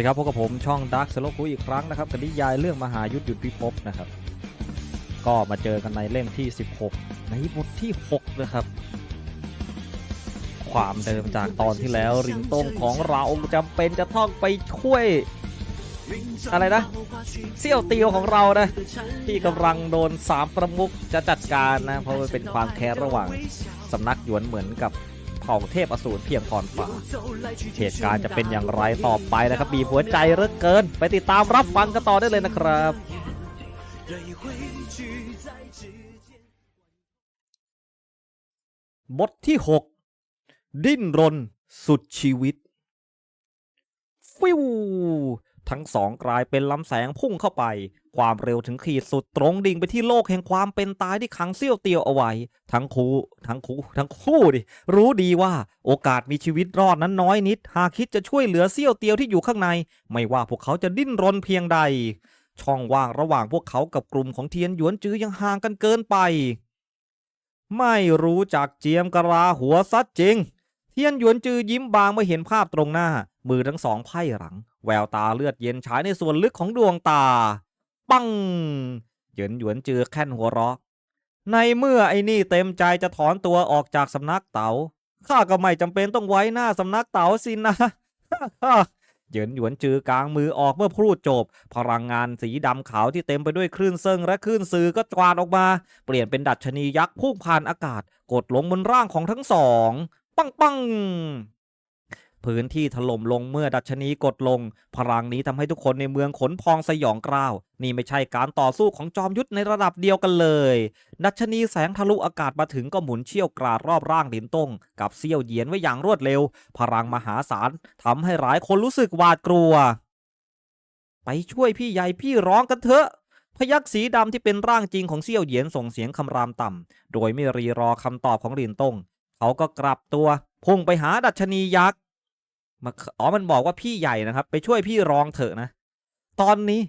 ดีครับพบกับผมช่อง Dark s l o คุยอีกครั้งนะครับกับนิยายเรื่องมหายุทธหยุดพิภพนะครับ ก็มาเจอกันในเล่มที่ 16 ในบทที่ 6 นะครับ ความเดิมจากตอนที่แล้วริงต้งของเราจำเป็นจะต้องไปช่วย อะไรนะเซี่ยวเตียวของเรานะที่กำลังโดนสามประมุขจะจัดการนะ เพราะเป็นความแค้นระหว่างสำนักหยวนเหมือนกับ เผ่าเทพอสูรเพียงพรฟ้าเหตุการณ์จะเป็นอย่างไรต่อไปนะครับบีหัวใจเหลือเกิน ไปติดตามรับฟังกันต่อได้เลยนะครับบทที่ 6 ดิ้นรนสุดชีวิต ฟิว ทั้งสองกลายเป็นลำแสงพุ่งเข้าไป ความเร็วถึงขีดสุดตรงดิ่งไปที่โลกแห่งความเป็นตายที่ขังเซี่ยวเตียวเอาไว้ ทั้งคู่ทั้งคู่ทั้งคู่ดิรู้ดีว่าโอกาสมีชีวิตรอดนั้นน้อยนิด หากคิดจะช่วยเหลือเซี่ยวเตียวที่อยู่ข้างใน ไม่ว่าพวกเขาจะดิ้นรนเพียงใด ช่องว่างระหว่างพวกเขากับกลุ่มของเทียนหยวนจือยังห่างกันเกินไป ไม่รู้จักเจียมกะลาหัวซัดจริง เทียนหยวนจือยิ้มบางเมื่อเห็นภาพตรงหน้า มือทั้งสองไพ่หลัง แววตาเลือดเย็นฉายในส่วนลึกของดวงตา ปังเหยินหยวนจือแค่นหัวเราะ ในเมื่อไอ้นี่เต็มใจจะถอนตัวออกจากสำนักเต๋าข้าก็ไม่จำเป็นต้องไว้หน้าสำนักเต๋าสินะเหยินหยวนจือกลางมือออกเมื่อพูดจบ พลังงานสีดำขาวที่เต็มไปด้วยคลื่นเซิงและคลื่นซือก็กวาดออกมา เปลี่ยนเป็นดัชนียักษ์พุ่งผ่านอากาศ กดลงบนร่างของทั้งสอง ปังปัง พื้นที่ถล่มลงเมื่อดัชนีกดลง พลังนี้ทำให้ทุกคนในเมืองขนพองสยองกล้าว นี่ไม่ใช่การต่อสู้ของจอมยุทธในระดับเดียวกันเลย ดัชนีแสงทะลุอากาศมาถึงก็หมุนเชี่ยวกราดรอบร่างลินต้ง กับเซี่ยวเยียนไว้อย่างรวดเร็ว พลังมหาศาลทำให้หลายคนรู้สึกหวาดกลัว ไปช่วยพี่ใหญ่พี่ร้องกันเถอะพยักสีดำที่เป็นร่างจริงของเซี่ยวเหยียนส่งเสียงคำรามต่ำ โดยไม่รีรอคำตอบของลินตง เขาก็กลับตัว พุ่งไปหาดัชนียักษ์ มาอ๋อมันบอกว่าพี่ใหญ่นะครับ ไปช่วยพี่รองเถอะนะ ตอนนี้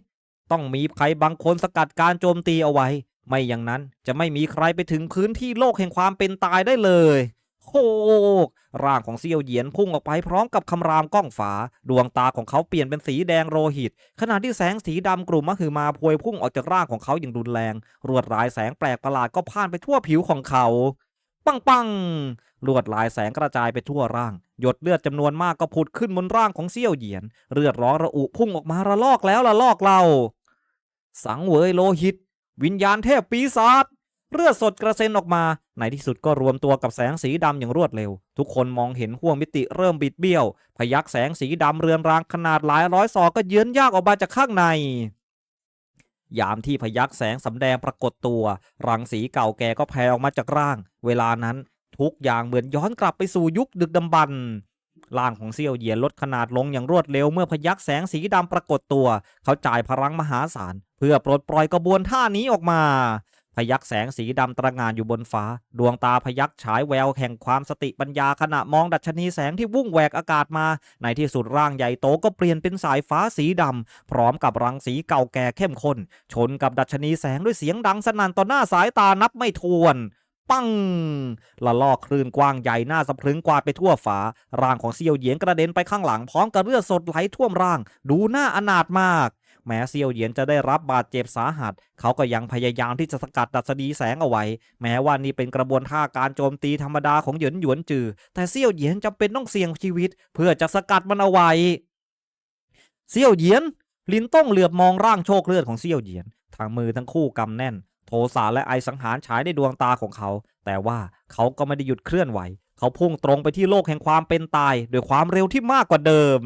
ต้องมีใครบางคนสกัดการโจมตีเอาไว้ ไม่อย่างนั้นจะไม่มีใครไปถึงพื้นที่โลกแห่งความเป็นตายได้เลยโคกร่างของเซียวเหยียนพุ่งออกไปพร้อมกับคำรามก้องฝา ดวงตาของเขาเปลี่ยนเป็นสีแดงโลหิต ขณะที่แสงสีดำกลุ่มมหึมาพวยพุ่งออกจากร่างของเขาอย่างรุนแรง รวดลายแสงแปลกประหลาดก็พ่านไปทั่วผิวของเขา ปังปังลวดลายแสงกระจายไปทั่วร่าง หยดเลือดจำนวนมากก็ผุดขึ้นบนร่างของเซี่ยวเหยียน เลือดร้อนระอุพุ่งออกมาระลอกแล้วระลอกเล่าสังเวยโลหิต วิญญาณเทพปีศาจเลือดสดกระเซ็นออกมา ในที่สุดก็รวมตัวกับแสงสีดำอย่างรวดเร็ว ทุกคนมองเห็นห้วงมิติเริ่มบิดเบี้ยว พยักแสงสีดำเรือนรางขนาดหลายร้อยศอกก็เยื้อนยากออกมาจากข้างใน ยามที่พยักแสงสำแดงปรากฏตัว รังสีเก่าแก่ก็แผ่ออกมาจากร่าง เวลานั้น ทุกอย่างเหมือนย้อนกลับไปสู่ยุคดึกดำบรรพ์ร่างของเซี่ยวเหยียนลดขนาดลงอย่างรวดเร็วเมื่อพยักแสงสีดำปรากฏตัว เขาจ่ายพลังมหาศาล เพื่อปลดปล่อยกระบวนท่านี้ออกมา พยักแสงสีดำตระงานอยู่บนฟ้า ดวงตาพยักฉายแววแห่งความสติปัญญาขณะมองดัชนีแสงที่วุ่งแหวกอากาศมา ในที่สุดร่างใหญ่โตก็เปลี่ยนเป็นสายฟ้าสีดำ พร้อมกับรังสีเก่าแก่เข้มข้นชนกับดัชนีแสงด้วยเสียงดังสนั่นต่อหน้าสายตานับไม่ถ้วน ปังละลอกคลื่นกว้างใหญ่หน้าสะพรึงกวาดไปทั่วฝา ร่างของเซียวเหยียนกระเด็นไปข้างหลังพร้อมกับเลือดสดไหลท่วมร่าง ดูหน้าอนาถมาก แม้เซียวเหยียนจะได้รับบาดเจ็บสาหัส เขาก็ยังพยายามที่จะสกัดดัชนีแสงเอาไว้ แม้ว่านี่เป็นกระบวนท่าการโจมตีธรรมดาของหยินหยวนจือ แต่เซียวเหยียนจำเป็นต้องเสี่ยงชีวิต เพื่อจะสกัดมันเอาไว้ เซียวเหยียนลินต้องเหลือบมองร่างโชคเลือดของเซียวเหยียน ทางมือทั้งคู่กำแน่น โทสะและไอสังหารฉายในดวงตาของเขา แต่ว่าเขาก็ไม่ได้หยุดเคลื่อนไหว เขาพุ่งตรงไปที่โลกแห่งความเป็นตายด้วยความเร็วที่มากกว่าเดิม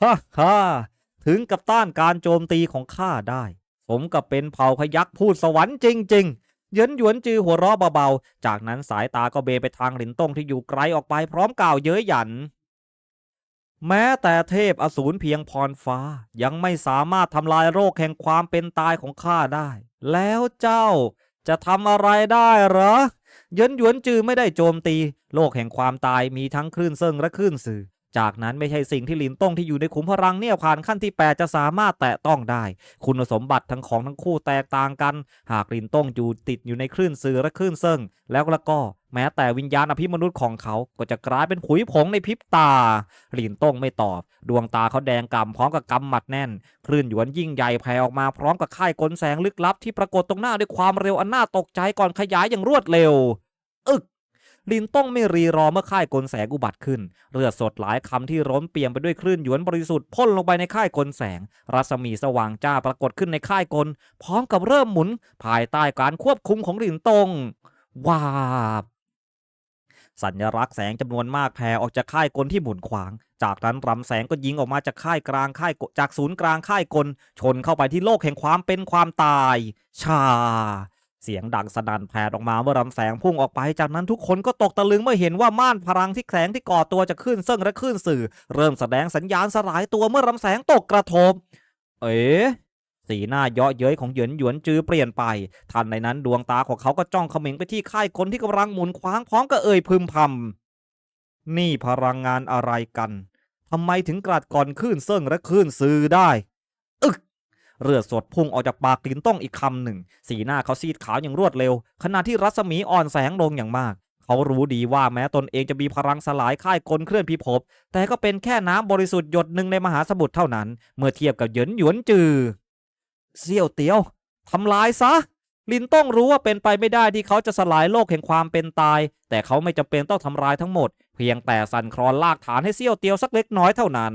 ฮ่าฮ่าถึงกับต้านการโจมตีของข้าได้ สมกับเป็นเผ่าพยักพูดสวรรค์จริง ๆ เยินหยวนจือหัวเราะเบาๆ จากนั้นสายตาก็เบไปทางหลินต้งที่อยู่ไกลออกไปพร้อมกล่าวเย้ยหยัน แม้แต่เทพอสูรเพียงพรฟ้ายังไม่สามารถทำลายโรคแห่งความเป็นตายของข้าได้ แล้วเจ้าจะทำอะไรได้เหรอเหยินหยวนจือไม่ได้โจมตี โลกแห่งความตายมีทั้งคลื่นเซิงและคลื่นสื่อ จากนั้นไม่ใช่สิ่งที่หลินต้งที่อยู่ในขุมพลังเนี่ยผ่านขั้นที่ 8 จะสามารถแตะต้องได้ คุณสมบัติทั้งของทั้งคู่แตกต่างกัน หากหลินต้งอยู่ติดอยู่ในคลื่นสื่อและคลื่นเซิงแล้วแล้วก็ แม้แต่วิญญาณอภิมนุษย์ของเขาก็จะกลายเป็นผุยผงในพริบตา หลินต้งไม่ตอบ ดวงตาเขาแดงกำพร้อมกับกำหมัดแน่น คลื่นหยวนยิ่งใหญ่แผ่ออกมาพร้อมกับค่ายกลแสงลึกลับที่ปรากฏตรงหน้าด้วยความเร็วอันน่าตกใจก่อนขยายอย่างรวดเร็ว อึกลินต้องไม่รีรอเมื่อค่ายกลแสงอุบัติขึ้น เลือดสดหลายคำที่ร้นเปี่ยมไปด้วยคลื่นหยวนบริสุทธิ์พ่นลงไปในค่ายกลแสง รัศมีสว่างจ้าปรากฏขึ้นในค่ายกล พร้อมกับเริ่มหมุน ภายใต้การควบคุมของลินตงวาบ สัญลักษณ์แสงจำนวนมากแผ่ออกจากค่ายกลที่หมุนขวาง จากนั้นรำแสงก็ยิงออกมาจากค่ายกลางค่ายจากศูนย์กลางค่ายกล ชนเข้าไปที่โลกแห่งความเป็นความตาย ชา เสียงดังสนั่นแผ่ออกมาเมื่อรำแสงพุ่งออกไป จากนั้นทุกคนก็ตกตะลึงเมื่อเห็นว่าม่านพลังที่แสงที่ก่อตัวจะขึ้นเซิ่งและขึ้นสื่อ เริ่มแสดงสัญญาณสลายตัวเมื่อรำแสงตกกระทบ เอ๋ สีหน้าเยาะเย้ยของเหยินหยวนจือเปลี่ยนไปทันในนั้นดวงตาของเขาก็จ้องเขม็งไปที่ค่ายคนที่กำลังหมุนคว้างพร้อมกับเอ่ยพึมพำนี่พลังงานอะไรกันทำไมถึงกลัดก่อนขึ้นเซิ่งและขึ้นซื้อได้อึกเลือดสดพุ่งออกจากปากลินต้องอีกคำหนึ่ง สีหน้าเขาซีดขาวอย่างรวดเร็ว ขณะที่รัศมีอ่อนแสงลงอย่างมาก เขารู้ดีว่าแม้ตนเองจะมีพลังสลายค่ายกลเคลื่อนพิภพแต่ก็เป็นแค่น้ำบริสุทธิ์หยดหนึ่งในมหาสมุทรเท่านั้น เมื่อเทียบกับเหยินหยวนจือ เซี่ยวเตียวทำลายซะ ลินต้องรู้ว่าเป็นไปไม่ได้ที่เขาจะสลายโลกแห่งความเป็นตาย แต่เขาไม่จำเป็นต้องทำลายทั้งหมด เพียงแต่สั่นคลอนลากฐานให้เซี่ยวเตียวสักเล็กน้อยเท่านั้น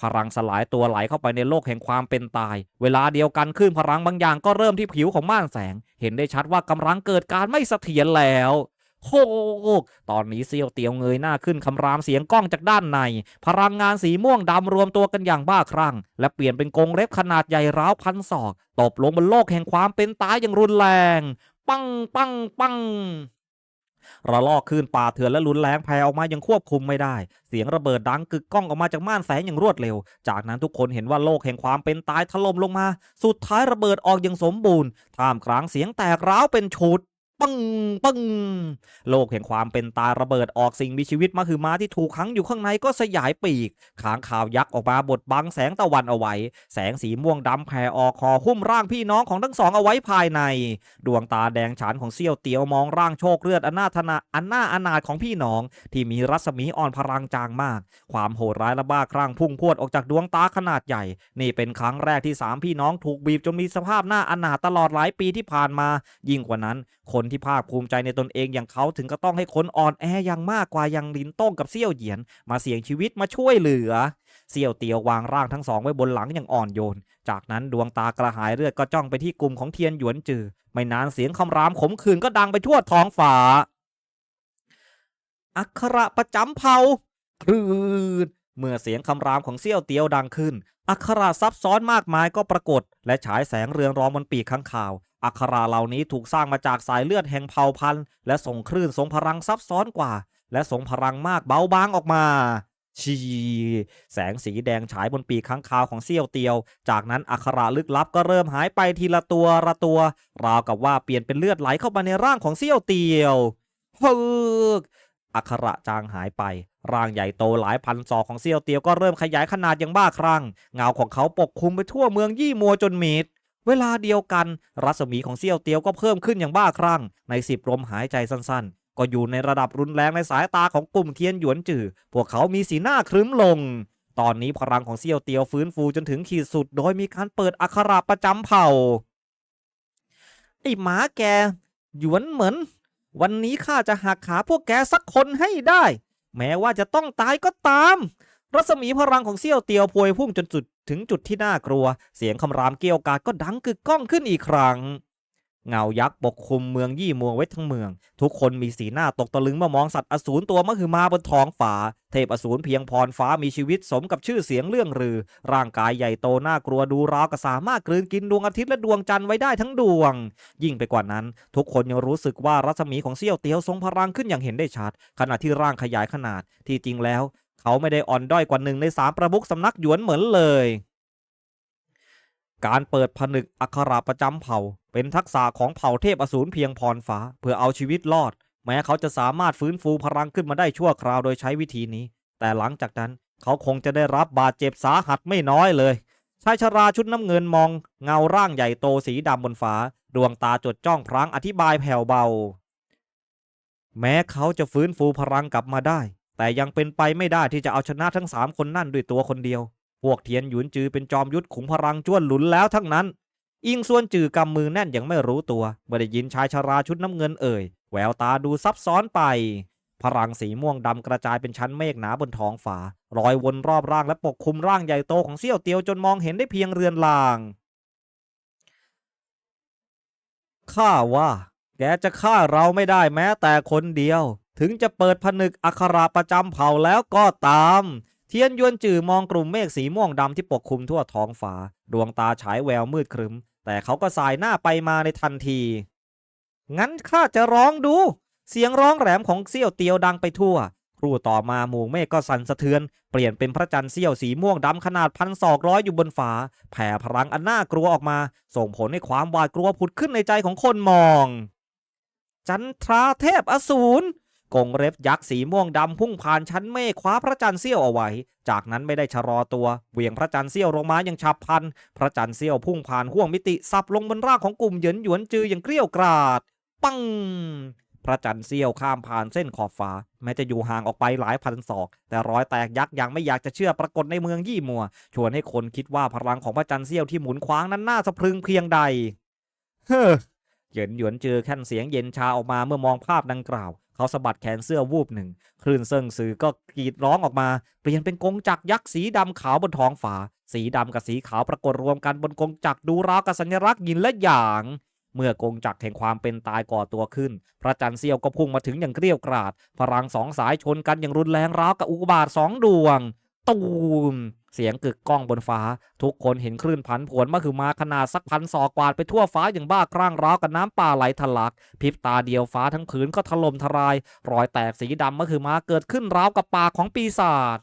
พลังสลายตัวไหลเข้าไปในโลกแห่งความเป็นตาย เวลาเดียวกันขึ้นพลังบางอย่างก็เริ่มที่ผิวของม่านแสง เห็นได้ชัดว่ากำลังเกิดการไม่เสถียรแล้ว โฮกตอนนี้เซียวเตียวเงยหน้าขึ้นคำรามเสียงกล้องจากด้านใน พลังงานสีม่วงดำรวมตัวกันอย่างบ้าคลั่ง และเปลี่ยนเป็นกรงเล็บขนาดใหญ่ร้าวพันศอกตบลงบนโลกแห่งความเป็นตายอย่างรุนแรง ปังปังปังระลอกคลื่นป่าเถื่อนและรุนแรงแผ่ออกมายังควบคุมไม่ได้ เสียงระเบิดดังกึกก้องออกมาจากม่านแสงอย่างรวดเร็ว จากนั้นทุกคนเห็นว่าโลกแห่งความเป็นตายถล่มลงมา สุดท้ายระเบิดออกอย่างสมบูรณ์ท่ามกลางเสียงแตกร้าวเป็นชุด ปังปังโลกแห่งความเป็นตาระเบิดออกสิ่งมีชีวิตมาคือมาที่ถูกขังอยู่ข้างในก็สยายปีกขางข่าวยักษ์ออกมาบดบังแสงตะวันเอาไว้ แสงสีม่วงดำแผ่ออกคอหุ้มร่างพี่น้องของทั้งสองเอาไว้ภายใน ดวงตาแดงฉานของเซี่ยวเตียวมองร่างโชคเลือดอนาธนาอันน่าอนาถของพี่น้อง ที่มีรัศมีอ่อนพลังจางมาก ความโหดร้ายและบ้าคลั่งพุ่งพวดออกจากดวงตาขนาดใหญ่ นี่เป็นครั้งแรกที่สามพี่น้องถูกบีบจนมีสภาพหน้าอนาถตลอดหลายปีที่ผ่านมา ยิ่งกว่านั้นคนที่ภาคภูมิใจในตนเองอย่างเขาถึงก็ต้องให้คนอ่อนแออย่างมากกว่าอย่างลินต้งกับเซี่ยวเหยียน มาเสี่ยงชีวิตมาช่วยเหลือ เซี่ยวเตียววางร่างทั้งสองไว้บนหลังอย่างอ่อนโยน จากนั้นดวงตากระหายเลือดก็จ้องไปที่กลุ่มของเทียนหยวนจือ ไม่นานเสียงคำรามขมขื่นก็ดังไปทั่วท้องฟ้าอักขระประจำเผ่าคลืด เมื่อเสียงคำรามของเซี่ยวเตียวดังขึ้น อักขระซับซ้อนมากมายก็ปรากฏ และฉายแสงเรืองรองบนปีกข้างข่าว อักขระเหล่านี้ถูกสร้างมาจากสายเลือดแห่งเผ่าพันธุ์ และส่งคลื่นทรงพลังซับซ้อนกว่า และทรงพลังมากเบาบางออกมาชีแสงสีแดงฉายบนปีกข้างคาวของเซี่ยวเตียว จากนั้นอักขระลึกลับก็เริ่มหายไปทีละตัวละตัว ราวกับว่าเปลี่ยนเป็นเลือดไหลเข้ามาในร่างของเซี่ยวเตียวฮึกอักขระจางหายไป ร่างใหญ่โตหลายพันศอกของเซี่ยวเตียวก็เริ่มขยายขนาดอย่างบ้าคลั่ง เงาของเขาปกคลุมไปทั่วเมืองยี่มัวจนมิดเวลาเดียวกัน รัศมีของเซี่ยวเตียวก็เพิ่มขึ้นอย่างบ้าคลั่ง ในสิบลมหายใจสั้นๆ ก็อยู่ในระดับรุนแรงในสายตาของกลุ่มเทียนหยวนจือพวกเขามีสีหน้าครึ้มลง ตอนนี้พลังของเซี่ยวเตียวฟื้นฟูจนถึงขีดสุด โดยมีการเปิดอักขระประจำเผ่าไอ้หมาแก หยวนเหมือน วันนี้ข้าจะหักขาพวกแกสักคนให้ได้ แม้ว่าจะต้องตายก็ตาม รัศมีพลังของเซี่ยวเตียวพวยพุ่งจนจุดถึงจุดที่น่ากลัว เสียงคำรามเกรียวกาดก็ดังกึกก้องขึ้นอีกครั้ง เงายักษ์ปกคลุมเมืองยี่มัวไว้ทั้งเมือง ทุกคนมีสีหน้าตกตะลึงเมื่อมองสัตว์อสูรตัวมหึมาบนท้องฟ้าเทพอสูรเพียงพรฟ้ามีชีวิตสมกับชื่อเสียงเรื่องรือ ร่างกายใหญ่โตน่ากลัวดูราวกับสามารถกลืนกินดวงอาทิตย์และดวงจันทร์ไว้ได้ทั้งดวง ยิ่งไปกว่านั้น ทุกคนยังรู้สึกว่ารัศมีของเซี่ยวเตียวทรงพลังขึ้นอย่างเห็นได้ชัด ขณะที่ร่างขยายขนาดที่จริงแล้ว เขาไม่ได้อ่อนด้อยกว่าหนึ่งในสามประมุขสำนักหยวนเหมือนเลย การเปิดผนึกอักขระประจำเผ่า เป็นทักษะของเผ่าเทพอสูรเพียงพรฟ้า เพื่อเอาชีวิตรอด แม้เขาจะสามารถฟื้นฟูพลังขึ้นมาได้ชั่วคราวโดยใช้วิธีนี้ แต่หลังจากนั้นเขาคงจะได้รับบาดเจ็บสาหัสไม่น้อยเลยชายชราชุดน้ำเงินมอง เงาร่างใหญ่โตสีดำบนฟ้า ดวงตาจดจ้องพรางอธิบายแผ่วเบา แม้เขาจะฟื้นฟูพลังกลับมาได้ แต่ยังเป็นไปไม่ได้ที่จะเอาชนะทั้งสามคนนั่นด้วยตัวคนเดียว พวกเทียนหยุนจือเป็นจอมยุทธขุมพลังจ้วนหลุนแล้วทั้งนั้น อิงส่วนจือกำมือแน่นยังไม่รู้ตัวเมื่อได้ยินชายชราชุดน้ำเงินเอ่ย แววตาดูซับซ้อนไป พลังสีม่วงดำกระจายเป็นชั้นเมฆหนาบนท้องฟ้ารอยวนรอบร่างและปกคลุมร่างใหญ่โตของเซี่ยวเตียวจนมองเห็นได้เพียงเรือนลางข้าว่า แกจะฆ่าเราไม่ได้แม้แต่คนเดียว ถึงจะเปิดผนึกอัคราประจำเผ่าแล้วก็ตาม เทียนยวนจือมองกลุ่มเมฆสีม่วงดำที่ปกคลุมทั่วท้องฟ้า ดวงตาฉายแววมืดครึ้ม แต่เขาก็สายหน้าไปมาในทันที งั้นข้าจะร้องดู เสียงร้องแหลมของเซี่ยวเตียวดังไปทั่ว ครู่ต่อมาหมู่เมฆก็สั่นสะเทือน เปลี่ยนเป็นพระจันทร์เสี้ยวสีม่วงดำขนาดพันศอกร้อยอยู่บนฟ้าแผ่พลังอันน่ากลัวออกมา ส่งผลให้ความหวาดกลัวผุดขึ้นในใจของคนมอง จันทราเทพอสูร กงเร็บยักษ์สีม่วงดำพุ่งผ่านชั้นเมฆคว้าพระจันทร์เสี้ยวเอาไว้ จากนั้นไม่ได้ชะลอตัว เหวี่ยงพระจันทร์เสี้ยวลงมาอย่างฉับพลัน พระจันทร์เสี้ยวพุ่งผ่านห่วงมิติสับลงบนร่างของกลุ่มเหยินหยวนจืออย่างเกลี้ยวกราด ปัง พระจันทร์เสี้ยวข้ามผ่านเส้นขอบฟ้า แม้จะอยู่ห่างออกไปหลายพันศอก แต่รอยแตกยักษ์ยังไม่อยากจะเชื่อปรากฏในเมืองยี่มัว ชวนให้คนคิดว่าพลังของพระจันทร์เสี้ยวที่หมุนคว้างนั้นน่าสะพรึงเพียงใด เฮ้อ เหยินหยวนเจอแค่นเสียงเย็นชาออกมาเมื่อมองภาพดังกล่าว เขาสะบัดแขนเสื้อวูบหนึ่ง คลื่นเซิงซือก็กรีดร้องออกมา เปลี่ยนเป็นกงจักรยักษ์สีดำขาวบนท้องฟ้าสีดำกับสีขาวปรากฏรวมกันบนกงจักรดูราวกับสัญลักษณ์ยินและหยาง เมื่อกงจักรแห่งความเป็นตายก่อตัวขึ้น พระจันทร์เสี้ยวก็พุ่งมาถึงอย่างเกลี้ยวกราดพลังสองสายชนกันอย่างรุนแรงราวกับอุกบาตสองดวง ตูม เสียงกึกก้องบนฟ้า ทุกคนเห็นคลื่นผันผวนมาคือมาขนาดสักพันศอกกวาดไปทั่วฟ้าอย่างบ้าคลั่งร้าวกับน้ำป่าไหลทะลักพริบตาเดียวฟ้าทั้งผืนก็ถล่มทลาย รอยแตกสีดำมาคือมาเกิดขึ้นราวกับปากของปีศาจ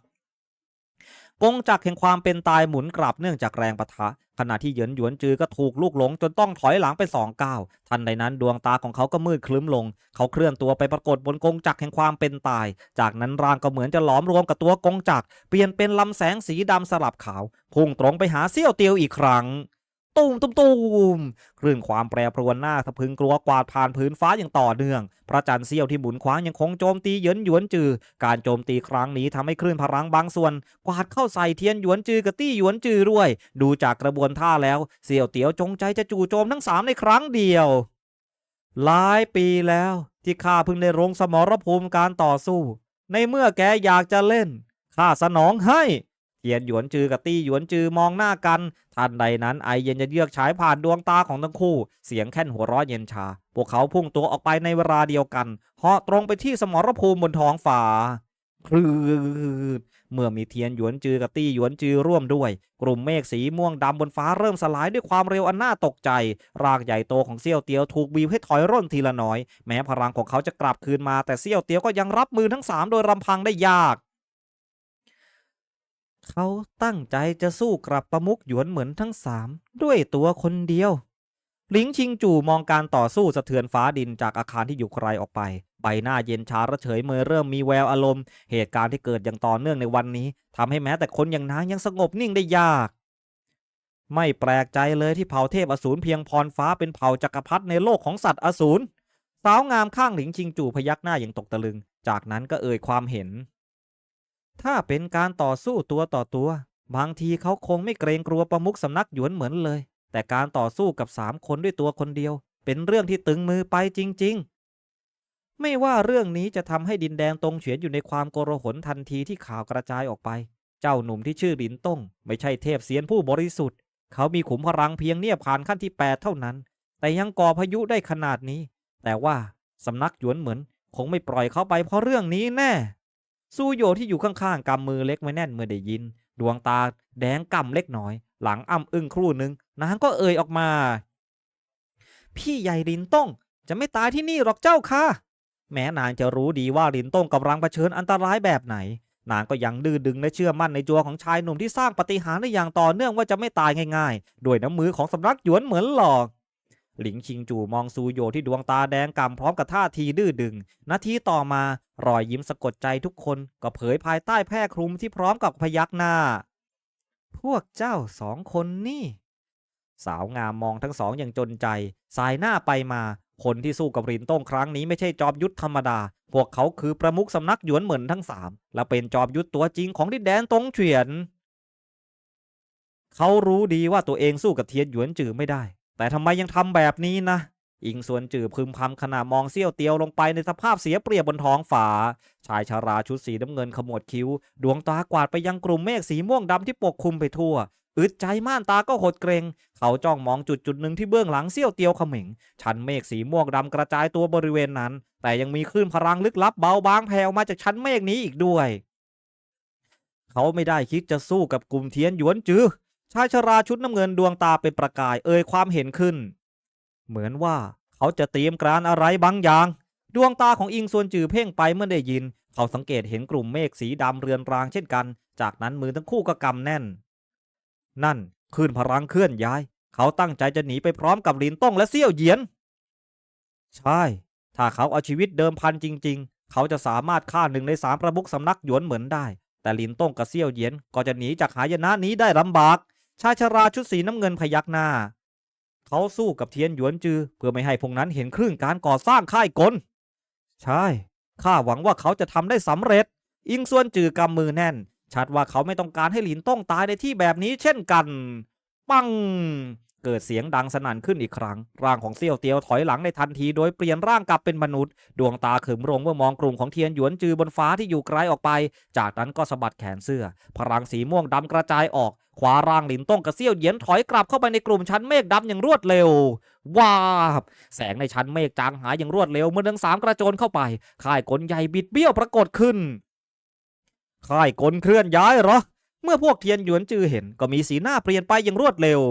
กงจักแห่งความเป็นตายหมุนกลับเนื่องจากแรงปะทะ ขณะที่เหยินหยวนจือก็ถูกลูกหลงจนต้องถอยหลังไปสองก้าวทันใดนั้นดวงตาของเขาก็มืดคลึ้มลง เขาเคลื่อนตัวไปปรากฏบนกงจักแห่งความเป็นตาย จากนั้นร่างก็เหมือนจะหลอมรวมกับตัวกงจักเปลี่ยนเป็นลำแสงสีดำสลับขาวพุ่งตรงไปหาเซี่ยวเตียวอีกครั้ง ตูมตูมตูมคลื่นความแปรปรวนหน้าสะพึงกลัวกวาดผ่านพื้นฟ้าอย่างต่อเนื่อง พระจันทร์เสี้ยวที่หมุนคว้างยังคงโจมตีเหยินหยวนจือ การโจมตีครั้งนี้ทำให้คลื่นพลังบางส่วน กวาดเข้าใส่เทียนหยวนจือกับตี้หยวนจือด้วย ดูจากกระบวนท่าแล้วเสี่ยวเตียวจงใจจะจู่โจมทั้งสามในครั้งเดียว หลายปีแล้วที่ข้าเพิ่งได้ลงสมรภูมิการต่อสู้ ในเมื่อแกอยากจะเล่นข้าสนองให้ เทียนหยวนจือกับตี้หยวนจือมองหน้ากันทันใดนั้นไอเย็นจะเยือกฉายผ่านดวงตาของทั้งคู่ เสียงแค่นหัวเร้อเย็นชา พวกเขาพุ่งตัวออกไปในเวลาเดียวกันเหาะตรงไปที่สมรภูมิบนท้องฟ้าคลืดเมื่อมีเทียนหยวนจือกับตี้หยวนจือร่วมด้วย กลุ่มเมฆสีม่วงดำบนฟ้าเริ่มสลายด้วยความเร็วอันน่าตกใจรากใหญ่โตของเซี่ยวเตียวถูกบีบให้ถอยร่นทีละน้อย แม้พลังของเขาจะกลับคืนมาแต่เซี่ยวเตียวก็ยังรับมือทั้งสามโดยลำพังได้ยาก เขาตั้งใจจะสู้กลับประมุกหยวนเหมือนทั้งสามด้วยตัวคนเดียว หลิงชิงจู่มองการต่อสู้สะเทือนฟ้าดินจากอาคารที่อยู่ไกลออกไป ใบหน้าเย็นชาระเฉยเมยเริ่มมีแววอารมณ์ เหตุการณ์ที่เกิดอย่างต่อเนื่องในวันนี้ทำให้แม้แต่คนอย่างนางยังสงบนิ่งได้ยาก ไม่แปลกใจเลยที่เผ่าเทพอสูรเพียงพรฟ้าเป็นเผ่าจักรพรรดิในโลกของสัตว์อสูรสาวงามข้างหลิงชิงจู่พยักหน้าอย่างตกตะลึง จากนั้นก็เอ่ยความเห็น ถ้าเป็นการต่อสู้ตัวต่อตัว บางทีเขาคงไม่เกรงกลัวประมุขสำนักหยวนเหมือนเลย แต่การต่อสู้กับสามคนด้วยตัวคนเดียว เป็นเรื่องที่ตึงมือไปจริง ๆ ไม่ว่าเรื่องนี้จะทำให้ดินแดงตรงเฉียนอยู่ในความโกลาหลทันทีที่ข่าวกระจายออกไป เจ้าหนุ่มที่ชื่อหลินต้ง ไม่ใช่เทพเสียนผู้บริสุทธิ์ เขามีขุมพลังเพียงเนี่ยผ่านขั้นที่แปดเท่านั้น แต่ยังก่อพายุได้ขนาดนี้ แต่ว่าสำนักหยวนเหมือน คงไม่ปล่อยเขาไปเพราะเรื่องนี้แน่ ซูโยที่อยู่ข้างๆกำมือเล็กไว้แน่นเมื่อได้ยิน ดวงตาแดงก่ำเล็กน้อย หลังอ้ำอึ้งครู่หนึ่งนางก็เอ่ยออกมา พี่ใหญ่ลินต้งจะไม่ตายที่นี่หรอกเจ้าค่ะ แม้นางจะรู้ดีว่าลินต้งกำลังเผชิญอันตรายแบบไหน นางก็ยังดื้อดึงและเชื่อมั่นในตัวของชายหนุ่มที่สร้างปฏิหารย์ได้อย่างต่อเนื่องว่าจะไม่ตายง่ายๆ ด้วยน้ำมือของสำนักหยวนเหมือนหลอก หลิงชิงจู่มองซูโยที่ดวงตาแดงก่ำพร้อมกับท่าทีดื้อดึง นาทีต่อมารอยยิ้มสะกดใจทุกคนก็เผยภายใต้แพร่คลุมที่พร้อมกับพยักหน้า พวกเจ้าสองคนนี่ สาวงามมองทั้งสองอย่างจนใจ สายหน้าไปมา คนที่สู้กับรินต้งครั้งนี้ไม่ใช่จอมยุทธธรรมดา พวกเขาคือประมุขสำนักหยวนเหมินทั้งสามและเป็นจอมยุทธตัวจริงของดินแดนตงเฉียน เขารู้ดีว่าตัวเองสู้กับเทียนหยวนจือไม่ได้ แต่ทำไมยังทำแบบนี้นะ อิงส่วนจือพึมพำขณะมองเซี่ยวเตียวลงไปในสภาพเสียเปรียบบนท้องฟ้าชายชาราชุดสีน้ำเงินขมวดคิ้ว ดวงตากวาดไปยังกลุ่มเมฆสีม่วงดำที่ปกคลุมไปทั่วอึดใจม่านตาก็หดเกรง เขาจ้องมองจุดจุดหนึ่งที่เบื้องหลังเซี่ยวเตียวเขม็งชั้นเมฆสีม่วงดำกระจายตัวบริเวณนั้น แต่ยังมีคลื่นพลังลึกลับเบาบางแผ่วมาจากชั้นเมฆนี้อีกด้วย เขาไม่ได้คิดจะสู้กับกลุ่มเทียนหยวนจือ ชายชราชุดน้ำเงินดวงตาเป็นประกายเอ่ยความเห็นขึ้น เหมือนว่าเขาจะเตรียมการอะไรบางอย่าง ดวงตาของอิงส่วนจือเพ่งไปเมื่อได้ยิน เขาสังเกตเห็นกลุ่มเมฆสีดำเรือนรางเช่นกัน จากนั้นมือทั้งคู่ก็กำแน่น นั่นคลื่นพลังเคลื่อนย้าย เขาตั้งใจจะหนีไปพร้อมกับลินต้งและเซี่ยวเหยียน ใช่ ถ้าเขาเอาชีวิตเดิมพันจริง ๆ เขาจะสามารถฆ่าหนึ่งในสามประมุขสำนักหยวนเหมือนได้ แต่ลินต้งกับเซี่ยวเหยียนก็จะหนีจากหายนะนี้ได้ลำบาก ชายชราชุดสีน้ำเงินพยักหน้า เขาสู้กับเทียนหยวนจือ เพื่อไม่ให้พวกนั้นเห็นครึ่งการก่อสร้างค่ายกล ใช่ ข้าหวังว่าเขาจะทำได้สำเร็จ อิงส่วนจือกำมือแน่น ชัดว่าเขาไม่ต้องการให้หลินต้องตายในที่แบบนี้เช่นกัน ปัง เกิดเสียงดังสนั่นขึ้นอีกครั้ง ร่างของเซี่ยวเตียวถอยหลังในทันทีโดยเปลี่ยนร่างกลับเป็นมนุษย์ ดวงตาขึมรงเมื่อมองกลุ่มของเทียนหยวนจือบนฟ้าที่อยู่ไกลออกไป จากนั้นก็สะบัดแขนเสื้อ พลังสีม่วงดำกระจายออกคว้าร่างหลินต้งกับเซี่ยวเหยียนถอยกลับเข้าไปในกลุ่มชั้นเมฆดำอย่างรวดเร็วว้าบ แสงในชั้นเมฆจางหายอย่างรวดเร็วเมื่อทั้งสามกระโจนเข้าไปค่ายกลใหญ่บิดเบี้ยวปรากฏขึ้นค่ายกลเคลื่อนย้ายเหรอเมื่อพวกเทียนหยวนจือเห็นก็มีสีหน้าเปลี่ยนไปอย่างรวดเร็ว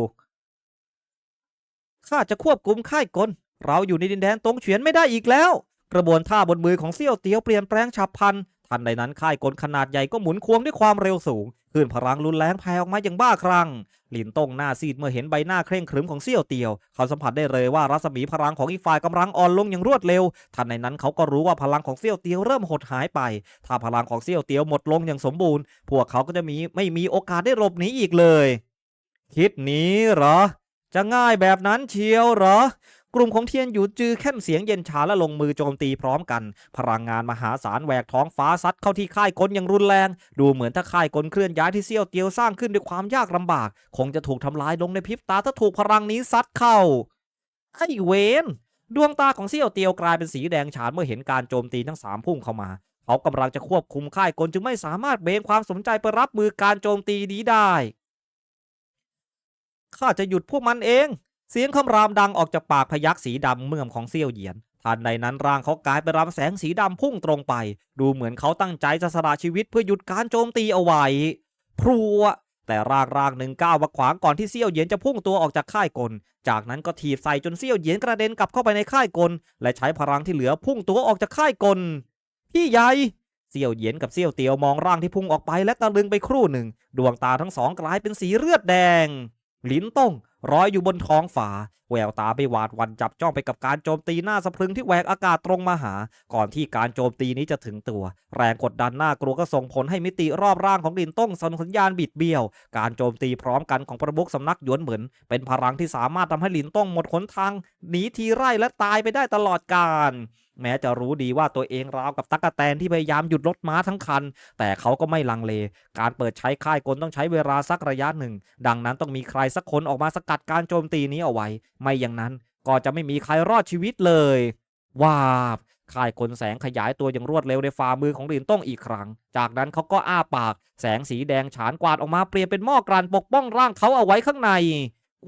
ข้าจะควบคุมค่ายกล เราอยู่ในดินแดนตรงเฉียนไม่ได้อีกแล้ว กระบวนท่าบนมือของเซี่ยวเตียวเปลี่ยนแปลงฉับพลันทันใดนั้นค่ายกลขนาดใหญ่ก็หมุนควงด้วยความเร็วสูงคลื่นพลังรุนแรงแผ่ออกมาอย่างบ้าคลั่งหลินตงหน้าซีดเมื่อเห็นใบหน้าเคร่งขรึมของเซี่ยวเตียว เขาสัมผัสได้เลยว่ารัศมีพลังของอีกฝ่ายกำลังอ่อนลงอย่างรวดเร็ว ทันในนั้นเขาก็รู้ว่าพลังของเซี่ยวเตียวเริ่มหดหายไป ถ้าพลังของเซี่ยวเตียวหมดลงอย่างสมบูรณ์ พวกเขาก็จะมีไม่มีโอกาสได้หลบหนีอีกเลย คิดนีเหรอ จะง่ายแบบนั้นเชียวเหรอ กลุ่มของเทียนหยูจือแค่นเสียงเย็นชาและลงมือโจมตีพร้อมกัน พลังงานมหาศาลแหวกท้องฟ้าซัดเข้าที่ค่ายกลอย่างรุนแรง ดูเหมือนถ้าค่ายกลเคลื่อนย้ายที่เซี่ยวเตียวสร้างขึ้นด้วยความยากลำบาก คงจะถูกทำลายลงในพริบตาถ้าถูกพลังนี้ซัดเข้า ไอ้เวนดวงตาของเซี่ยวเตียวกลายเป็นสีแดงฉานเมื่อเห็นการโจมตีทั้งสามพุ่งเข้ามาเขากำลังจะควบคุมค่ายกลจึงไม่สามารถเบนความสนใจไปรับมือการโจมตีนี้ได้ ข้าจะหยุดพวกมันเอง เสียงคำรามดังออกจากปากพยักษ์สีดำเมื่อมของเซี่ยวเหยียนทันใดนั้นร่างเขากลายเป็นรำแสงสีดำพุ่งตรงไป ดูเหมือนเขาตั้งใจจะสละชีวิตเพื่อหยุดการโจมตีเอาไว้พรัวแต่ร่างร่างหนึ่งก้าวมาขวางก่อนที่เซี่ยวเหยียนจะพุ่งตัวออกจากค่ายกล จากนั้นก็ถีบใส่จนเซี่ยวเหยียนกระเด็นกลับเข้าไปในค่ายกล และใช้พลังที่เหลือพุ่งตัวออกจากค่ายกล พี่ใหญ่เซี่ยวเหยียนกับเซี่ยวเตียวมองร่างที่พุ่งออกไปและตะลึงไปครู่หนึ่ง ดวงตาทั้งสองกลายเป็นสีเลือดแดง หลินต้งร้อยอยู่บนท้องฟ้าแววตาไปหวาดวันจับจ้องไปกับการโจมตีหน้าสะพรึงที่แหวกอากาศตรงมาหา ก่อนที่การโจมตีนี้จะถึงตัว แรงกดดันหน่ากลัวก็ส่งผลให้มิติรอบร่างของลินต้งส่งสัญญาณบิดเบี้ยว การโจมตีพร้อมกันของประมุขสำนักหยวนเหมือน เป็นพลังที่สามารถทำให้ลินต้งหมดหนทางหนีทีไร่และตายไปได้ตลอดกาล แม้จะรู้ดีว่าตัวเองราวกับตั๊กแตนที่พยายามหยุดรถม้าทั้งคัน แต่เขาก็ไม่ลังเล การเปิดใช้ค่ายกลต้องใช้เวลาสักระยะหนึ่ง ดังนั้นต้องมีใครสักคนออกมาสกัดการโจมตีนี้เอาไว้ ไม่อย่างนั้นก็จะไม่มีใครรอดชีวิตเลย ว้าบค่ายกลแสงขยายตัวอย่างรวดเร็วในฝ่ามือของหลินต้งอีกครั้ง จากนั้นเขาก็อ้าปาก แสงสีแดงฉานกวาดออกมาเปลี่ยนเป็นหม้อกลั่นปกป้องร่างเขาเอาไว้ข้างใน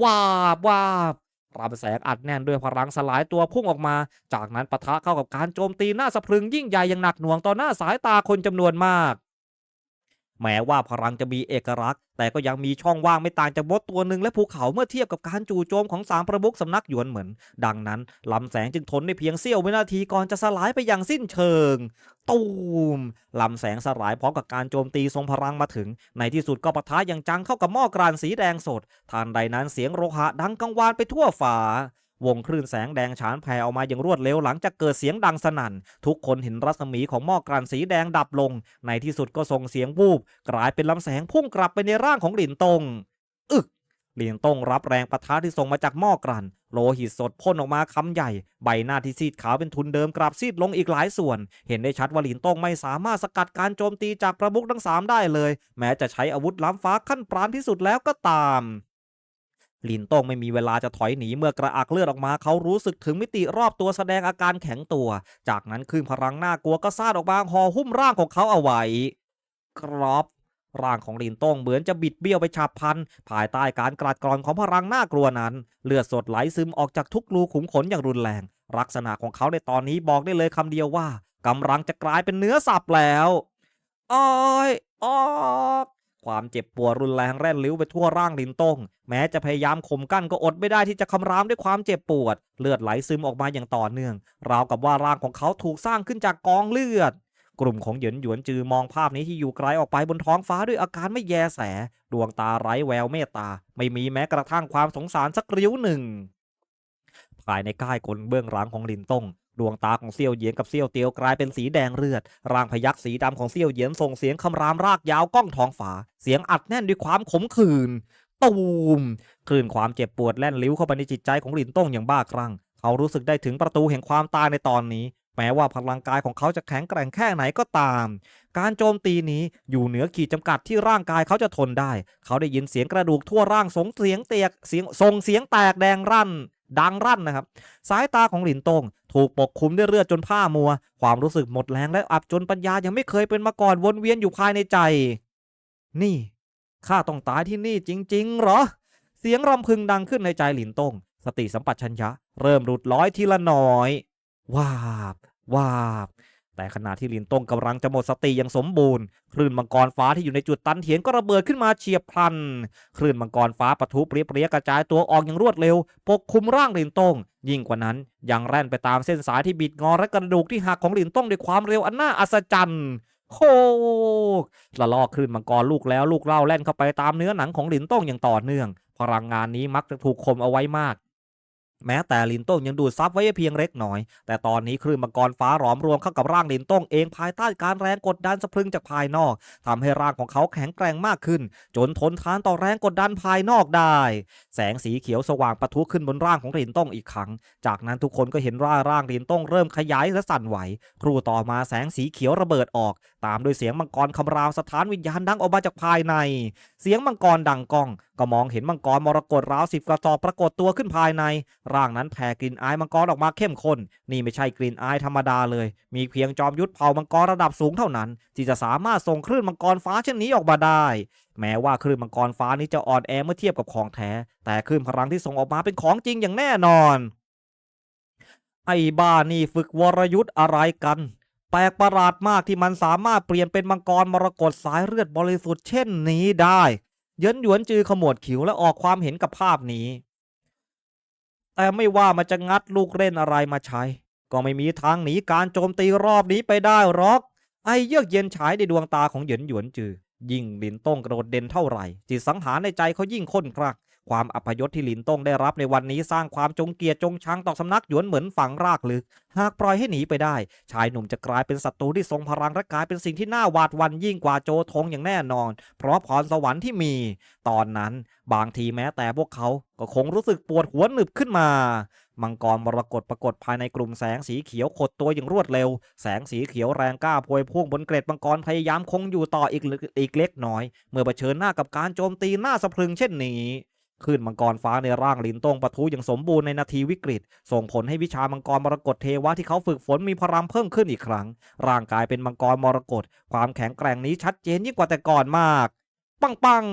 ว้าบว้าบ รำแสงอัดแน่นด้วยพลังสลายตัวพุ่งออกมา จากนั้นปะทะเข้ากับการโจมตีหน้าสะพรึงยิ่งใหญ่อย่างหนักหน่วงต่อหน้าสายตาคนจำนวนมาก แม้ว่าพลังจะมีเอกลักษณ์ แต่ก็ยังมีช่องว่างไม่ต่างจากมดตัวหนึ่งและภูเขาเมื่อเทียบกับการจู่โจมของสามประมุขสำนักหยวนเหมือน ดังนั้นลำแสงจึงทนไดเพียงเสี้ยววินาทีก่อนจะสลายไปอย่างสิ้นเชิง ตูมลำแสงสลายพร้อมกับการโจมตีทรงพลังมาถึง ในที่สุดก็ปะทะอย่างจังเข้ากับหม้อกรานสีแดงสดทันใดนั้นเสียงโลหะดังกังวานไปทั่วฟ้า วงคลื่นแสงแดงฉานแผ่ออกมาอย่างรวดเร็วหลังจากเกิดเสียงดังสนั่น ทุกคนเห็นรัศมีของหม้อกลั่นสีแดงดับลง ในที่สุดก็ส่งเสียงวูบ กลายเป็นลำแสงพุ่งกลับไปในร่างของหลินตงอึกหลินตงรับแรงประทะที่ส่งมาจากหม้อกลั่น โลหิตสดพ่นออกมาคำใหญ่ ใบหน้าที่ซีดขาวเป็นทุนเดิมกลับซีดลงอีกหลายส่วน เห็นได้ชัดว่าหลินตงไม่สามารถสกัดการโจมตีจากประมุขทั้งสามได้เลย แม้จะใช้อาวุธล้ำฟ้าขั้นปราณที่สุดแล้วก็ตาม ลินโต้งไม่มีเวลาจะถอยหนีเมื่อกระอักเลือดออกมา เขารู้สึกถึงมิติรอบตัวแสดงอาการแข็งตัว จากนั้นคลื่นพลังน่ากลัวก็ซ่านออกมาห่อหุ้มร่างของเขาเอาไว้กรอบร่างของลินโต้งเหมือนจะบิดเบี้ยวไปฉับพลัน ภายใต้การกราดกรอนของพลังน่ากลัวนั้น เลือดสดไหลซึมออกจากทุกรูขุมขนอย่างรุนแรง ลักษณะของเขาในตอนนี้บอกได้เลยคำเดียวว่ากำลังจะกลายเป็นเนื้อสับแล้วอ้อยออก ความเจ็บปวดรุนแรงแร่นลิ้วไปทั่วร่างลินต้ง แม้จะพยายามข่มกั้นก็อดไม่ได้ที่จะคำรามด้วยความเจ็บปวด เลือดไหลซึมออกมาอย่างต่อเนื่อง ราวกับว่าร่างของเขาถูกสร้างขึ้นจากกองเลือด กลุ่มของหยินหยวนจือมองภาพนี้ที่อยู่ไกลออกไปบนท้องฟ้าด้วยอาการไม่แยแส ดวงตาไร้แววเมตตา ไม่มีแม้กระทั่งความสงสารสักริ้วหนึ่งภายในค่ายกลเบื้องหลังของลินต้ง ดวงตาของเซี่ยวเหยียนกับเซี่ยวเตียวกลายเป็นสีแดงเลือด ร่างพยักสีดำของเซี่ยวเหยียนส่งเสียงคำรามรากยาวก้องท้องฟ้าเสียงอัดแน่นด้วยความขมขื่นตูมคลื่นความเจ็บปวดแล่นลิ้วเข้าไปในจิตใจของหลินต้งอย่างบ้าคลั่ง เขารู้สึกได้ถึงประตูแห่งความตายในตอนนี้ แม้ว่าพลังกายของเขาจะแข็งแกร่งแค่ไหนก็ตาม การโจมตีนี้อยู่เหนือขีดจำกัดที่ร่างกายเขาจะทนได้ เขาได้ยินเสียงกระดูกทั่วร่างส่งเสียงเตียกเสียงส่งเสียงแตกแดงรั่น ดังรั่นนะครับ สายตาของหลินตง ถูกปกคลุมด้วยเลือดจนผ้ามัว ความรู้สึกหมดแรงและอับจนปัญญายังไม่เคยเป็นมาก่อนวนเวียนอยู่ภายในใจ นี่ข้าต้องตายที่นี่จริง ๆ เหรอ เสียงรำพึงดังขึ้นในใจหลินตง สติสัมปชัญญะ เริ่มหลุดลอยทีละน้อย วาบ วาบ แต่ขณะที่ลินตงกำลังจะหมดสติอย่างสมบูรณ์ คลื่นมังกรฟ้าที่อยู่ในจุดตันเถียนก็ระเบิดขึ้นมาเฉียบพลัน คลื่นมังกรฟ้าปะทุเปรี้ยๆกระจายตัวออกอย่างรวดเร็ว ปกคลุมร่างลินตงยิ่งกว่านั้นยังแล่นไปตามเส้นสายที่บิดงอและกระดูกที่หักของลินตงด้วยความเร็วอันน่าอัศจรรย์โคกละลอกคลื่นมังกรลูกแล้วลูกเล่าแล่นเข้าไปตามเนื้อหนังของลินตงอย่างต่อเนื่อง พลังงานนี้มักจะถูกคมเอาไว้มาก แม้แต่ลินต้งยังดูดซับไว้เพียงเล็กน้อย แต่ตอนนี้คลื่นมังกรฟ้าหลอมรวมเข้ากับร่างลินต้งเองภายใต้การแรงกดดันสะพรึงจากภายนอกทำให้ร่างของเขาแข็งแกร่งมากขึ้น จนทนทานต่อแรงกดดันภายนอกได้ แสงสีเขียวสว่างปะทุขึ้นบนร่างของลินต้งอีกครั้ง จากนั้นทุกคนก็เห็นว่าร่างลินต้งเริ่มขยายและสั่นไหว ครู่ต่อมาแสงสีเขียวระเบิดออก ตามด้วยเสียงมังกรคำรามสถานวิญญาณดังออกมาจากภายใน เสียงมังกรดังก้อง ก็มองเห็นมังกรมรกตราวสิบกระสอบปรากฏตัวขึ้นภายใน ร่างนั้นแผ่กลิ่นอายมังกรออกมาเข้มข้น นี่ไม่ใช่กลิ่นอายธรรมดาเลย มีเพียงจอมยุทธเผ่ามังกรระดับสูงเท่านั้น ที่จะสามารถส่งคลื่นมังกรฟ้าเช่นนี้ออกมาได้ แม้ว่าคลื่นมังกรฟ้านี้จะอ่อนแอเมื่อเทียบกับของแท้ แต่คลื่นพลังที่ส่งออกมาเป็นของจริงอย่างแน่นอน ไอ้บ้านี่ฝึกวรยุทธ์อะไรกันแปลกประหลาดมากที่มันสามารถเปลี่ยนเป็นมังกรมรกตสายเลือดบริสุทธิ์เช่นนี้ได้ เยินหยวนจือขมวดขิวและออกความเห็นกับภาพนี้ แต่ไม่ว่ามันจะงัดลูกเล่นอะไรมาใช้ ก็ไม่มีทางหนีการโจมตีรอบนี้ไปได้หรอก ไอเยือกเย็นฉายในดวงตาของเยินหยวนจือ ยิ่งลินต้งกระโดดเด่นเท่าไหร่ จิตสังหารในใจเขายิ่งข้นครัก ความอัพยศที่หลินต้งได้รับในวันนี้สร้างความจงเกียดจงชังต่อสำนักหยวนเหมือนฝังรากลึก หากปล่อยให้หนีไปได้ ชายหนุ่มจะกลายเป็นศัตรูที่ทรงพลังและกลายเป็นสิ่งที่น่าหวาดหวันยิ่งกว่าโจทงอย่างแน่นอน เพราะพรสวรรค์ที่มี ตอนนั้นบางทีแม้แต่พวกเขาก็คงรู้สึกปวดหัวหนึบขึ้นมามังกรมรกตปรากฏภายในกลุ่มแสงสีเขียวขดตัวอย่างรวดเร็ว แสงสีเขียวแรงกล้าพวยพุ่งบนเกร็ดมังกรพยายามคงอยู่ต่ออีกเล็กอีกเล็กน้อย เมื่อเผชิญหน้ากับการโจมตีหน้าสะพรึงเช่นนี้ คลื่นมังกรฟ้าในร่างลินตงปะทุอย่างสมบูรณ์ในนาทีวิกฤต ส่งผลให้วิชามังกรมรกตเทวะที่เขาฝึกฝนมีพลังเพิ่มขึ้นอีกครั้ง ร่างกายเป็นมังกรมรกตความแข็งแกร่งนี้ชัดเจนยิ่งกว่าแต่ก่อนมาก ปังปัง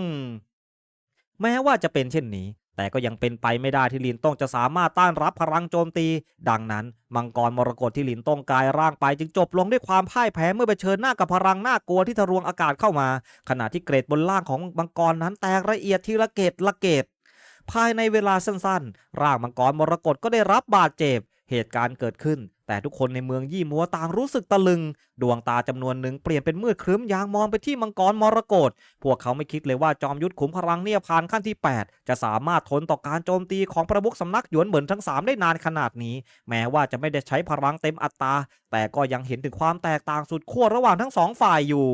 แม้ว่าจะเป็นเช่นนี้แต่ก็ยังเป็นไปไม่ได้ที่ลินต้องจะสามารถต้านรับพลังโจมตี ดังนั้น มังกรมรกตที่ลินต้องกายร่างไปจึงจบลงด้วยความพ่ายแพ้เมื่อไปเผชิญหน้ากับพลังน่ากลัวที่ทะลวงอากาศเข้ามา ขณะที่เกรดบนล่างของมังกรนั้นแตกละเอียดทีละเกตละเกต ภายในเวลาสั้นๆ ร่างมังกรมรกตก็ได้รับบาดเจ็บ เหตุการณ์เกิดขึ้น แต่ทุกคนในเมืองยี่มัวต่างรู้สึกตะลึง ดวงตาจำนวนหนึ่งเปลี่ยนเป็นมืดครึ้มยางมองไปที่มังกรมรกต พวกเขาไม่คิดเลยว่าจอมยุทธขุมพลังเนี่ยผ่านขั้นที่ 8 จะสามารถทนต่อการโจมตีของประมุขสำนักหยวนเหมือนทั้ง 3 ได้นานขนาดนี้ แม้ว่าจะไม่ได้ใช้พลังเต็มอัตรา แต่ก็ยังเห็นถึงความแตกต่างสุดขั้วระหว่างทั้งสองฝ่ายอยู่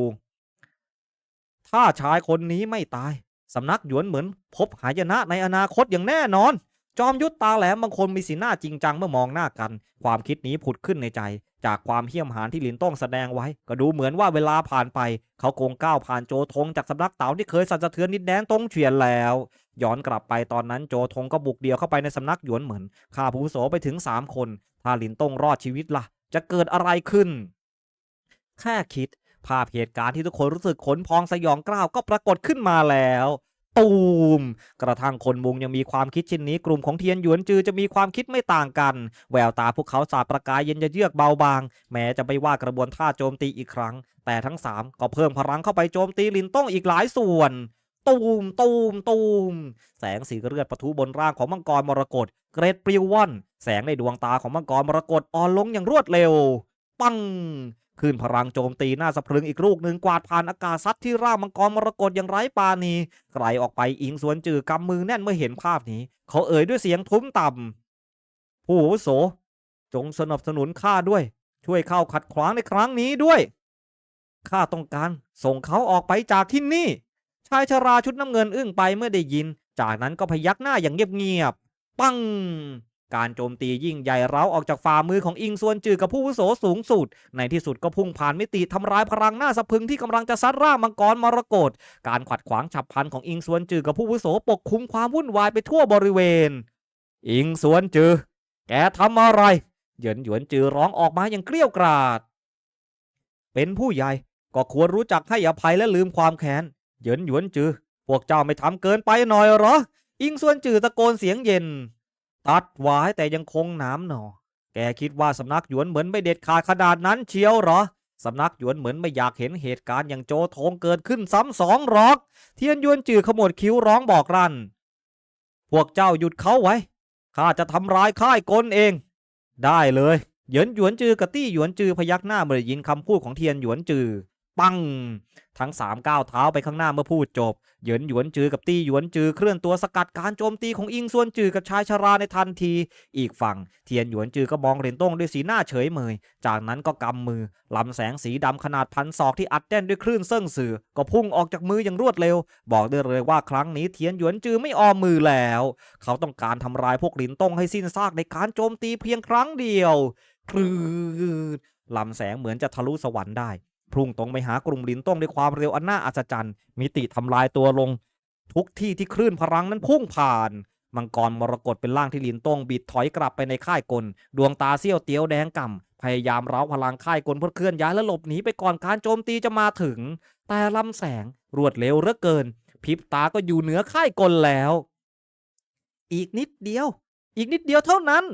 ถ้าชายคนนี้ไม่ตาย สำนักหยวนเหมือนพบหายนะในอนาคตอย่างแน่นอน จอมยุทธตาแหลมบางคนมีสีหน้าจริงจังเมื่อมองหน้ากัน ความคิดนี้ผุดขึ้นในใจ จากความเหี้ยมหานที่หลินต้องแสดงไว้ ก็ดูเหมือนว่าเวลาผ่านไป เขาคงก้าวผ่านโจทงจากสำนักเต๋าที่เคยสั่นสะเทือนดินแดนตรงเฉียนแล้ว ย้อนกลับไปตอนนั้นโจทงก็บุกเดียวเข้าไปในสำนักหยวนเหมือนฆ่าผู้โสไปถึงสามคน ถ้าหลินต้องรอดชีวิตล่ะ จะเกิดอะไรขึ้น แค่คิด ภาพเหตุการณ์ที่ทุกคนรู้สึกขนพองสยองกล้าวก็ปรากฏขึ้นมาแล้วตูม กระทั่งคนมุงยังมีความคิดเช่นนี้ กลุ่มของเทียนหยวนจือจะมีความคิดไม่ต่างกัน แววตาพวกเขาสาดประกายเย็นเยือกเบาบาง แม้จะไม่ว่ากระบวนท่าโจมตีอีกครั้ง แต่ทั้งสามก็เพิ่มพลังเข้าไปโจมตีลินต้องอีกหลายส่วน ตูมตูมตูม แสงสีเลือดปะทุบนร่างของมังกรมรกตเกรดปลิวว่อน แสงในดวงตาของมังกรมรกตอ่อนลงอย่างรวดเร็ว ปัง ขึ้นพลังโจมตีหน้าสะพรึงอีกลูกหนึ่งกวาดผ่านอากาศซัดที่ร่างมังกรมรกตอย่างไร้ปาณีไกลออกไปอิงสวนจือกำมือแน่นเมื่อเห็นภาพนี้ เขาเอ่ยด้วยเสียงทุ้มต่ำผู้โส จงสนับสนุนข้าด้วย ช่วยเข้าขัดขวางในครั้งนี้ด้วยข้าต้องการส่งเขาออกไปจากที่นี่ ชายชราชุดน้ำเงินอึ้งไปเมื่อได้ยิน จากนั้นก็พยักหน้าอย่างเงียบๆปัง การโจมตียิ่งใหญ่เร้าออกจากฝ่ามือของอิงส่วนจือกับผู้วุโสสูงสุด ในที่สุดก็พุ่งผ่านมิติทำร้ายพลังหน้าสะพึงที่กำลังจะซัดร่างมังกรมรกตการขัดขวางฉับพลันของอิงส่วนจือกับผู้วุโสปกคุมความวุ่นวายไปทั่วบริเวณ อิงส่วนจือ แกทำอะไรเหยินหยวนจือร้องออกมาอย่างเกลี้ยวกราด เป็นผู้ใหญ่ก็ควรรู้จักให้อภัยและลืมความแค้นเหยินหยวนจือ พวกเจ้าไม่ทำเกินไปหน่อยหรอ อิงส่วนจือตะโกนเสียงเย็น ตัดไว้แต่ยังคงหน้ำหนอ แกคิดว่าสำนักหยวนเหมือนไม่เด็ดขาดขนาดนั้นเชียวหรอ สำนักหยวนเหมือนไม่อยากเห็นเหตุการณ์อย่างโจโทงเกิดขึ้นซ้ำสองหรอก เทียนหยวนจือขมวดคิ้วร้องบอกรัน พวกเจ้าหยุดเขาไว้ ข้าจะทำร้ายค่ายกลเอง ได้เลย เหยินหยวนจือกับตี้หยวนจือพยักหน้าเมื่อด้ยินคำพูดของเทียนหยวนจือ ปังทั้งสามก้าวเท้าไปข้างหน้าเมื่อพูดจบ เหยินหยวนจือกับตี้หยวนจือเคลื่อนตัวสกัดการโจมตีของอิงส่วนจือกับชายชราในทันที อีกฝั่งเทียนหยวนจือก็มองเหรียญต้งด้วยสีหน้าเฉยเมย จากนั้นก็กำมือลำแสงสีดำขนาดพันศอกที่อัดแน่นด้วยคลื่นเซิ่งสื่อ ก็พุ่งออกจากมืออย่างรวดเร็ว บอกได้เลยว่าครั้งนี้เทียนหยวนจือไม่ออมมือแล้ว เขาต้องการทำลายพวกหลินต้งให้สิ้นซากในการโจมตีเพียงครั้งเดียวคลืดลำแสงเหมือนจะทะลุสวรรค์ได้ พุ่งตรงไปหากลุ่มลินต้งด้วยความเร็วอันน่าอัศจรรย์ มิติทำลายตัวลง ทุกที่ที่คลื่นพลังนั้นพุ่งผ่าน มังกรมรกตเป็นร่างที่หลินต้งบิดถอยกลับไปในค่ายกล ดวงตาเสี้ยวเตียวแดงก่ำพยายามเร้าพลังค่ายกลเพื่อเคลื่อนย้ายและหลบหนีไปก่อนการโจมตีจะมาถึง แต่ลำแสงรวดเร็วเหลือเกินพริบตาก็อยู่เหนือค่ายกลแล้ว อีกนิดเดียว อีกนิดเดียวเท่านั้น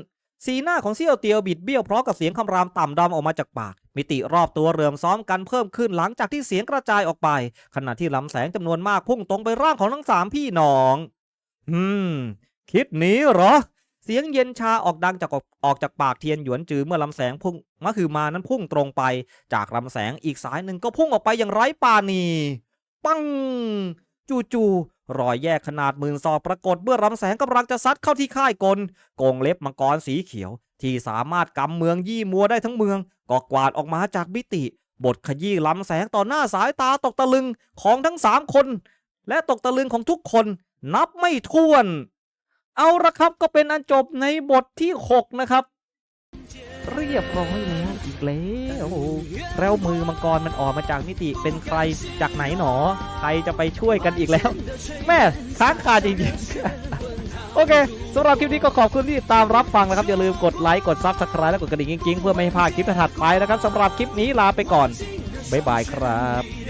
สีหน้าของเซี่ยวเตียวบิดเบี้ยวเพร้อมกับเสียงคำรามต่ำดำออกมาจากปาก มิติรอบตัวเริ่มซ้อมกันเพิ่มขึ้นหลังจากที่เสียงกระจายออกไป ขณะที่ลำแสงจำนวนมากพุ่งตรงไปร่างของทั้งสามพี่น้อง อืม คิดหนีเหรอ เสียงเย็นชาออกดังจากออกจากปากเทียนหยวนจือเมื่อลำแสงพุ่งมะคือมานั้นพุ่งตรงไป จากลำแสงอีกสายหนึ่งก็พุ่งออกไปอย่างไร้ปาณี ปัง จู่ๆ รอยแยกขนาดหมื่นศอกปรากฏเมื่อลำแสงกำลังจะซัดเข้าที่ค่ายกลกงเล็บมังกรสีเขียว ที่สามารถกำเมืองยี่มัวได้ทั้งเมือง ก็กวาดออกมาจากมิติ บทขยี้ลำแสงต่อหน้าสายตาตกตะลึงของทั้งสามคน และตกตะลึงของทุกคนนับไม่ถ้วน เอาละครับก็เป็นอันจบในบทที่ 6 นะครับ เรียบร้อยแล้วอีกแล้วแล้วมือมังกรมันออกมาจากมิติเป็นใครจากไหนหนอ ใครจะไปช่วยกันอีกแล้ว แม่ค้างคาจริงๆ โอเคสำหรับคลิปนี้ก็ขอบคุณที่ตามรับฟังนะครับ อย่าลืมกดไลค์กดซับสไครต์และกดกระดิ่งกิ้งๆ เพื่อไม่ให้พลาดคลิปถัดไปนะครับสำหรับคลิปนี้ลาไปก่อนบ๊ายบายครับ